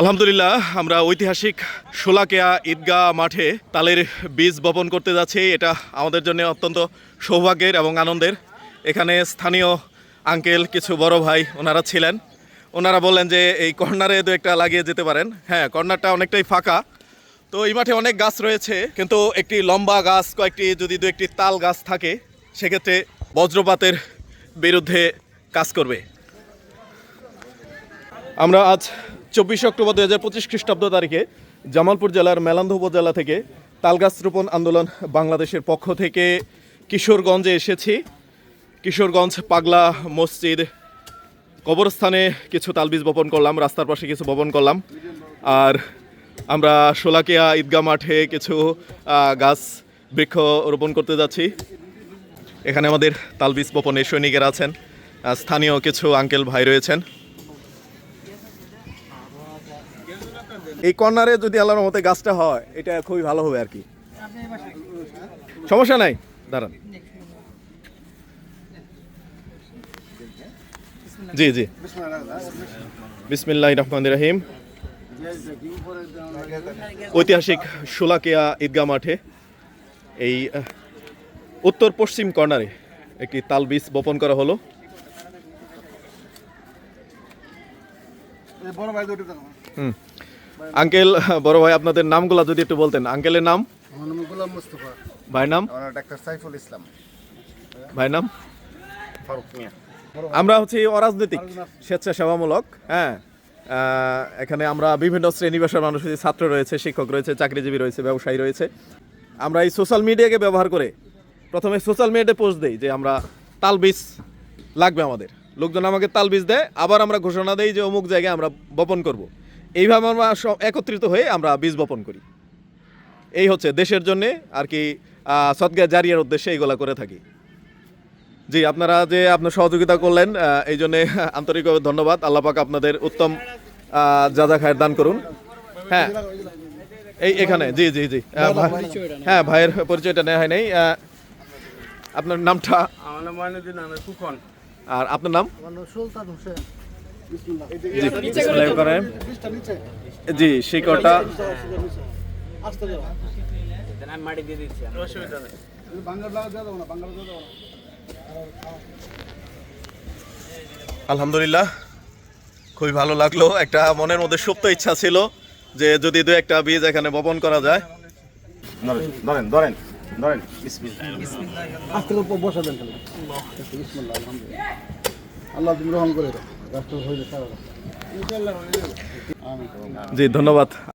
আলহামদুলিল্লাহ, আমরা ঐতিহাসিক শোলাকেয়া ঈদগাহ মাঠে তালের বীজ বপন করতে যাচ্ছি। এটা আমাদের জন্য অত্যন্ত সৌভাগ্যের এবং আনন্দের। এখানে স্থানীয় আঙ্কেল, কিছু বড় ভাই ওনারা ছিলেন। ওনারা বললেন যে এই কর্নারে দু একটা লাগিয়ে যেতে পারেন। হ্যাঁ কর্নারটা অনেকটাই ফাঁকা। তো এই মাঠে অনেক গাছ রয়েছে, কিন্তু একটি লম্বা গাছ, কয়েকটি, যদি দু একটি তাল গাছ থাকে, সেক্ষেত্রে বজ্রপাতের বিরুদ্ধে কাজ করবে। আমরা আজ চব্বিশে অক্টোবর দু হাজার পঁচিশ খ্রিস্টাব্দ তারিখে জামালপুর জেলার মেলান্ধ উপজেলা থেকে তালগাছ রোপণ আন্দোলন বাংলাদেশের পক্ষ থেকে কিশোরগঞ্জে এসেছি। কিশোরগঞ্জ পাগলা মসজিদ কবরস্থানে কিছু তালবিজ বপন করলাম, রাস্তার পাশে কিছু বপন করলাম। আর আমরা শোলাকিয়া ঈদগাহ মাঠে কিছু গাছ বৃক্ষ রোপণ করতে যাচ্ছি। এখানে আমাদের তালবীজ বপনের সৈনিকেরা আছেন। স্থানীয় কিছু আঙ্কেল ভাই রয়েছেন। এই কর্নারে যদি আল্লাহর মতে গাছটা হয় এটা খুবই ভালো হবে আর কি সমস্যা নাই? দাঁড়ান। জি জি। বিসমিল্লাহ রহমান রহিম। ঐতিহাসিক শোলাকিয়া ঈদগাহ মাঠে এই উত্তর পশ্চিম কর্নারে একটি তাল বীজ বপন করা হলো। হুম। আঙ্কেল বড় ভাই আপনাদের নামগুলো যদি একটু বলতেন। আঙ্কেলের নাম? আমার নাম গোলাম মুস্তফা। ভাইয়ের নাম? ডাক্তার সাইফুল ইসলাম। ভাইয়ের নাম? ফারুক মিয়া। আমরা হচ্ছে অরাজনৈতিক স্বেচ্ছাসেবামূলক হ্যাঁ? এখানে আমরা বিভিন্ন শ্রেণি পেশার মানুষ রয়েছে, ছাত্র রয়েছে শিক্ষক রয়েছে চাকরিজীবী রয়েছে ব্যবসায়ী রয়েছে। আমরা এই সোশ্যাল মিডিয়াকে ব্যবহার করে প্রথমে সোশ্যাল মিডিয়াতে পোস্ট দেই যে আমরা তালবিজ লাগবে আমাদের। লোকজন আমাকে তালবিজ দেয় আবার আমরা ঘোষণা দেই যে অমুক জায়গায় আমরা বপন করব। এইভাবে আমরা একত্রিত হয়ে আমরা বীজ বপন করি। এই হচ্ছে দেশের জন্যে আর কি সদগা জারিয়ার উদ্দেশ্যে এইগুলা করে থাকি। জি আপনারা যে আপনার সহযোগিতা করলেন এই জন্যে আন্তরিকভাবে ধন্যবাদ। আল্লাহ পাক আপনাদের উত্তম আহ, যা খায়ের দান করুন। হ্যাঁ এই এখানে জি জি জি হ্যাঁ ভাইয়ের পরিচয়টা নেওয়া হয় নাই। আপনার নামটা? আমার নাম মাইনুদ্দিন আর আপনার নাম? নাম সুলতান হোসেন। রহমানির জি শিকড়টা আলহামদুলিল্লাহ খুবই ভালো লাগল। একটা মনের মধ্যে সুপ্ত ইচ্ছা ছিল যে যদি দু একটা বীজ এখানে বপন করা যায়। ধরেন ধরেন ধরেন। আল্লাহ তুমি রহম করে দাও। জি ধন্যবাদ।